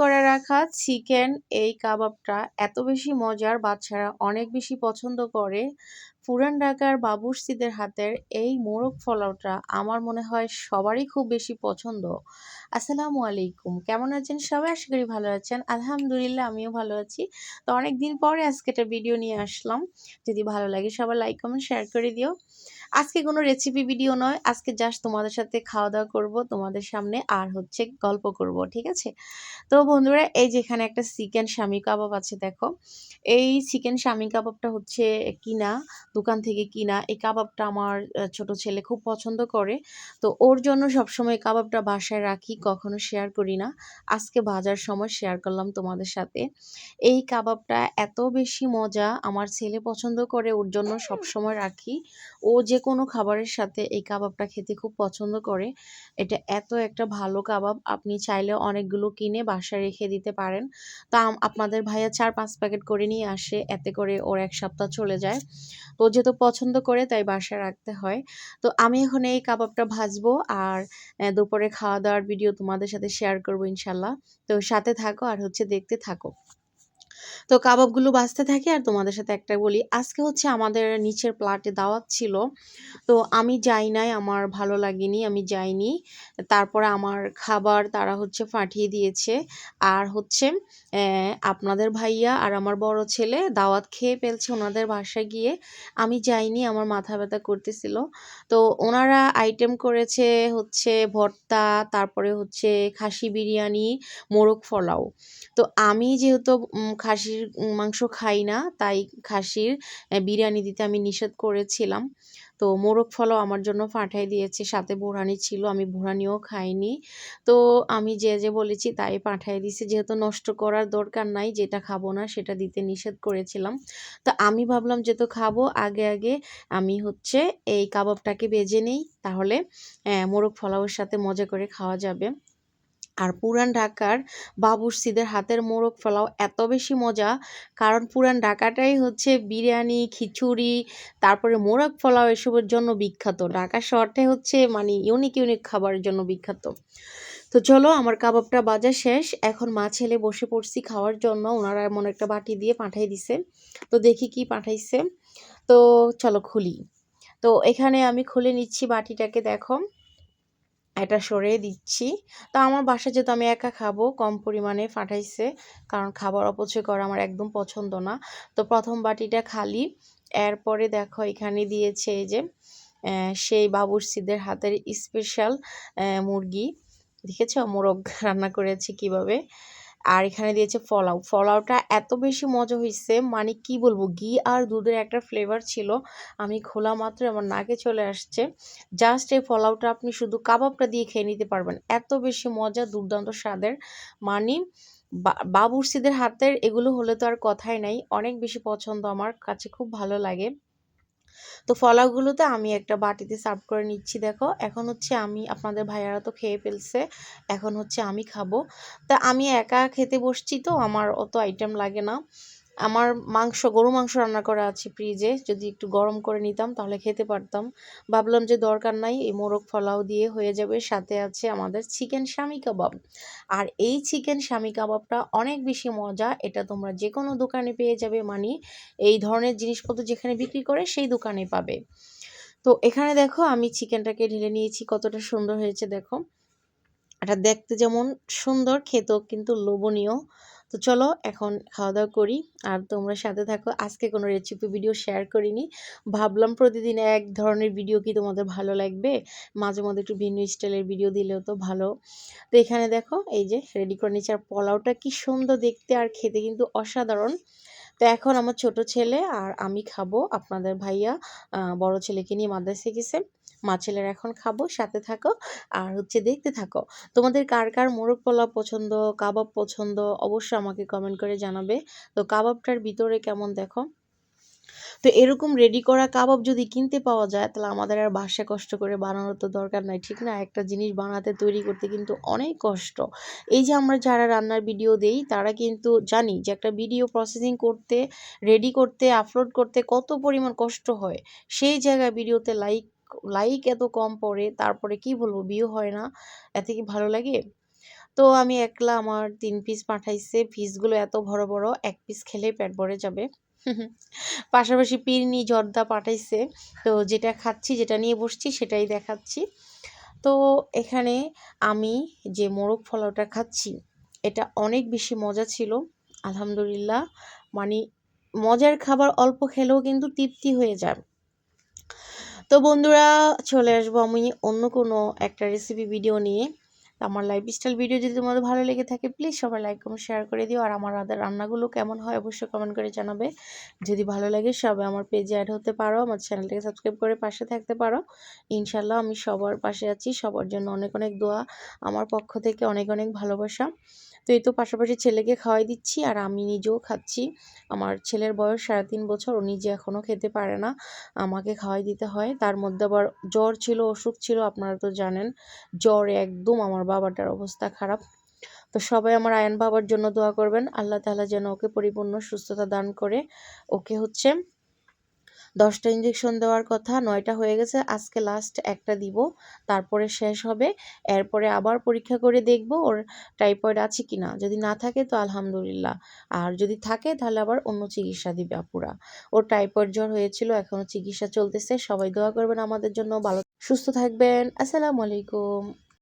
করে রাখা চিকেন এই কাবাবটা এত বেশি মজার, বাচ্চারা অনেক বেশি পছন্দ করে। পুরান ঢাকার বাবুর্চিদের হাতের এই মোরগ পোলাওটা আমার মনে হয় সবারই খুব বেশি পছন্দ। আসসালামু আলাইকুম, কেমন আছেন সবাই? আশা করি ভালো আছেন। আলহামদুলিল্লাহ, আমিও ভালো আছি। তো অনেক দিন পরে আজকে একটা ভিডিও নিয়ে আসলাম। যদি ভালো লাগে সবাই লাইক কমেন্ট শেয়ার করে দিও। আজকে কোনো রেসিপি ভিডিও নয়, আজকে জাস্ট তোমাদের সাথে খাওয়া দাওয়া করব, তোমাদের সামনে আর হচ্ছে গল্প করব, ঠিক আছে? তো বন্ধুরা, এই যেখানে একটা চিকেন স্বামী কাবাব আছে, দেখো। এই চিকেন স্বামী কাবাবটা হচ্ছে কিনা, দোকান থেকে কিনা, এই কাবাবটা আমার ছোট ছেলে খুব পছন্দ করে। তো ওর জন্য সবসময় কাবাবটা বাসায় রাখি, কখনো শেয়ার করি না। আজকে বাজার সময় শেয়ার করলাম তোমাদের সাথে। এই কাবাবটা এত বেশি মজা, আমার ছেলে পছন্দ করে, ওর জন্য সবসময় রাখি। ও যে কোনো খাবারের সাথে এই কাবাবটা খেতে খুব পছন্দ করে। এটা এত একটা ভালো কাবাব, আপনি চাইলে অনেকগুলো কিনে বাসায় রেখে দিতে পারেন। তা আপনাদের ভাইয়া চার পাঁচ প্যাকেট করে নিয়ে আসে, এতে করে ওর এক সপ্তাহ চলে যায়। তো যেহেতু পছন্দ করে, তাই বাসায় রাখতে হয়। তো আমি এখন এই কাবাবটা ভাজবো আর দুপুরে খাওয়া দাওয়ার ভিডিও তোমাদের সাথে শেয়ার করব ইনশাল্লাহ। তো সাথে থাকো আর হচ্ছে দেখতে থাকো। তো কাবাবগুলো বাঁচতে থাকে আর তোমাদের সাথে একটা বলি। আজকে হচ্ছে আমাদের নিচের প্লাটে দাওয়াত ছিল। তো আমি যাই নাই, আমার ভালো লাগেনি, আমি যাইনি। তারপরে আমার খাবার তারা হচ্ছে পাঠিয়ে দিয়েছে। আর হচ্ছে আপনাদের ভাইয়া আর আমার বড় ছেলে দাওয়াত খেয়ে ফেলছে ওনাদের বাসায় গিয়ে। আমি যাইনি, আমার মাথা ব্যথা করতেছিল। তো ওনারা আইটেম করেছে হচ্ছে ভর্তা, তারপরে হচ্ছে খাসি বিরিয়ানি, মোরগ ফলাও তো আমি যেহেতু খাসির মাংস খাই না। তাই খাসির বিরিয়ানি দিতে আমি নিষেধ করেছিলাম। তো মোরগ ফলও আমার জন্য পাঠাই দিয়েছে। সাথে বোরানি ছিল, আমি বোরানিও খাইনি। তো আমি যে যে বলেছি তাই পাঠাই দিয়েছে। যেহেতু নষ্ট করার দরকার নাই, যেটা খাব না সেটা দিতে নিষেধ করেছিলাম। তো আমি ভাবলাম যেহেতু খাব। আগে আগে আমি হচ্ছে এই কাবাবটাকে বেজে নেই। তাহলে মোরগ ফলাওয়ের সাথে মজা করে খাওয়া যাবে। আর পুরান ঢাকার বাবুর্চিদের হাতের মোরগ পোলাও এত বেশি মজা, কারণ পুরান ঢাকাটাই হচ্ছে বিরিয়ানি, খিচুড়ি, তারপরে মোরগ পোলাও এসবের জন্য বিখ্যাত। ঢাকা শহরটাই হচ্ছে মানে ইউনিক ইউনিক খাবারের জন্য বিখ্যাত। তো চলো, আমার কাবাবটা বাজা শেষ। এখন মা ছেলে বসে পড়ছি খাওয়ার জন্য। ওনারা এমন একটা বাটি দিয়ে পাঠাই দিছে। তো দেখি কি পাঠাইছে। তো চলো খুলি। তো এখানে আমি খুলে নিচ্ছি বাটিটাকে, দেখো। এটা সরিয়ে দিচ্ছি। তো আমার বাসা যেহেতু আমি একা খাব, কম পরিমাণে ফাটাইছে, কারণ খাবার অপচয় করা আমার একদম পছন্দ না। তো প্রথম বাটিটা খালি, এরপরে দেখো এখানে দিয়েছে এই যে সেই বাবুরসিদের হাতের স্পেশাল মুরগি। দেখেছ? মোরগ রান্না করেছি কীভাবে? আর এখানে দিয়েছে ফলাও ফলাওটা এত বেশি মজা হয়েছে মানে কি বলব, ঘি আর দুধের একটা ফ্লেভার ছিল। আমি খোলা মাত্র আমার নাকে চলে আসছে। জাস্ট এই ফলাওটা আপনি শুধু কাবাবটা দিয়ে খেয়ে নিতে পারবেন। এত বেশি মজা, দুর্দান্ত স্বাদের। মানে বাবুর্সিদের হাতের এগুলো হলে তো আর কথাই নাই। অনেক বেশি পছন্দ আমার, কাছে খুব ভালো লাগে। তো ফলাগুলোতে আমি একটা বাটিতে সার্ভ করে নিচ্ছি, দেখো। এখন হচ্ছে আমি, আপনাদের ভাইয়ারা তো খেয়ে ফেলছে, এখন হচ্ছে আমি খাব। তা আমি একা খেতে বসছি তো, আমার অত আইটেম লাগে না। আমার মাংস গরু মাংস রান্না করা আছে ফ্রিজে যদি একটু গরম করে নিতাম তাহলে খেতে পারতাম। ভাবলাম যে দরকার নাই, এই মোরগ ফলাও দিয়ে হয়ে যাবে। সাথে আছে আমাদের চিকেন স্বামী কাবাব আর এই চিকেন স্বামী কাবাবটা অনেক বেশি মজা, এটা তোমরা যে কোনো দোকানে পেয়ে যাবে। মানে এই ধরনের জিনিসপত্র যেখানে বিক্রি করে সেই দোকানে পাবে। তো এখানে দেখো, আমি চিকেনটাকে ঢেলে নিয়েছি, কতটা সুন্দর হয়েছে দেখো। এটা দেখতে যেমন সুন্দর, খেতেও কিন্তু লোভনীয়। তো চলো এখন খাওয়া দাওয়া করি। আর তোমরা সাথে থাকো। আজকে কোনো রেসিপি ভিডিও শেয়ার করিনি। ভাবলাম প্রতিদিন এক ধরনের ভিডিও কি তোমাদের ভালো লাগবে? মাঝে মধ্যে একটু ভিন্ন স্টাইলের ভিডিও দিলেও তো ভালো। তো এখানে দেখো, এই যে রেডি করে নিচ্ছে আর পোলাওটা কি সুন্দর দেখতে আর খেতে কিন্তু অসাধারণ। তো এখন আমার ছোট ছেলে আর আমি খাব আপনাদের ভাইয়া বড় ছেলেকে নিয়ে মাদ্রাসে গেছে। মা ছেলের এখন খাব, সাথে থাকো আর হচ্ছে দেখতে থাকো। তোমাদের কার কার মোরগ পোলাও পছন্দ, কাবাব পছন্দ অবশ্যই আমাকে কমেন্ট করে জানাবে। তো কাবাবটার ভিতরে কেমন দেখো? তো এরকম রেডি করা কাবাব যদি কিনতে পাওয়া যায়, তাহলে আমাদের আর বাসায় কষ্ট করে বানানোর তো দরকার নাই, ঠিক না? একটা জিনিস বানাতে তৈরি করতে কিন্তু অনেক কষ্ট। এই যে আমরা যারা রান্নার ভিডিও দেই, তারা কিন্তু জানি যে একটা ভিডিও প্রসেসিং করতে রেডি করতে আপলোড করতে কত পরিমাণ কষ্ট হয়। সেই জায়গায় ভিডিওতে লাইক লাইক এত কম পড়ে, তারপরে কি বলব বিয়ে হয় না। এতে কি ভালো লাগে? তো আমি একলা আমার তিন পিস পাঠাইছে পিসগুলো এত বড় বড়, এক পিস খেলেই পেট ভরে যাবে। পাশাপাশি পিরনি, জর্দা পাঠাইছে। তো যেটা খাচ্ছি, যেটা নিয়ে বসছি, সেটাই দেখাচ্ছি। তো এখানে আমি যে মোরগ ফলাওটা খাচ্ছি, এটা অনেক বেশি মজা ছিল, আলহামদুলিল্লাহ। মানে মজার খাবার অল্প খেলেও কিন্তু তৃপ্তি হয়ে যায়। তো বন্ধুরা, চলে আসব আমি অন্য কোনো একটা রেসিপি ভিডিও নিয়ে। আমার লাইফ স্টাইল ভিডিও যদি তোমাদের ভালো লেগে থাকে প্লিজ সবাই লাইক কমেন্ট শেয়ার করে দিও। আর আমার আদার রান্নাগুলো কেমন হয় অবশ্যই কমেন্ট করে জানাবে। যদি ভালো লাগে সবাই আমার পেজে অ্যাড হতে পারো, আমার চ্যানেলটাকে সাবস্ক্রাইব করে পাশে থাকতে পারো। ইনশাল্লাহ আমি সবার পাশে আছি, সবার জন্য অনেক অনেক দোয়া, আমার পক্ষ থেকে অনেক অনেক ভালোবাসা। তো এই তো পাশাপাশি ছেলেকে খাওয়াই দিচ্ছি আর আমি নিজেও খাচ্ছি। আমার ছেলের বয়স সাড়ে তিন বছর, ও নিজে এখনও খেতে পারে না। আমাকে খাওয়াই দিতে হয়। তার মধ্যে আবার জ্বর ছিল, অসুখ ছিল, আপনারা তো জানেন। জ্বরে একদম আমার বাবাটার অবস্থা খারাপ। তো সবাই আমার আয়ন বাবার জন্য দোয়া করবেন। আল্লাহ তালা যেন ওকে পরিপূর্ণ সুস্থতা দান করে। ওকে হচ্ছে দশটা ইঞ্জেকশন দেওয়ার কথা, নয়টা হয়ে গেছে, আজকে লাস্ট একটা দিব, তারপরে শেষ হবে, এরপরে আবার পরীক্ষা করে দেখব ওর টাইফয়েড আছে কি না যদি না থাকে তো আলহামদুলিল্লাহ, আর যদি থাকে তাহলে আবার অন্য চিকিৎসা দিবে আপুরা, ওর টাইফয়েড জ্বর হয়েছিল এখনও চিকিৎসা চলতেছে, সবাই দোয়া করবেন আমাদের জন্য, ভালো, সুস্থ থাকবেন, আসসালামু আলাইকুম।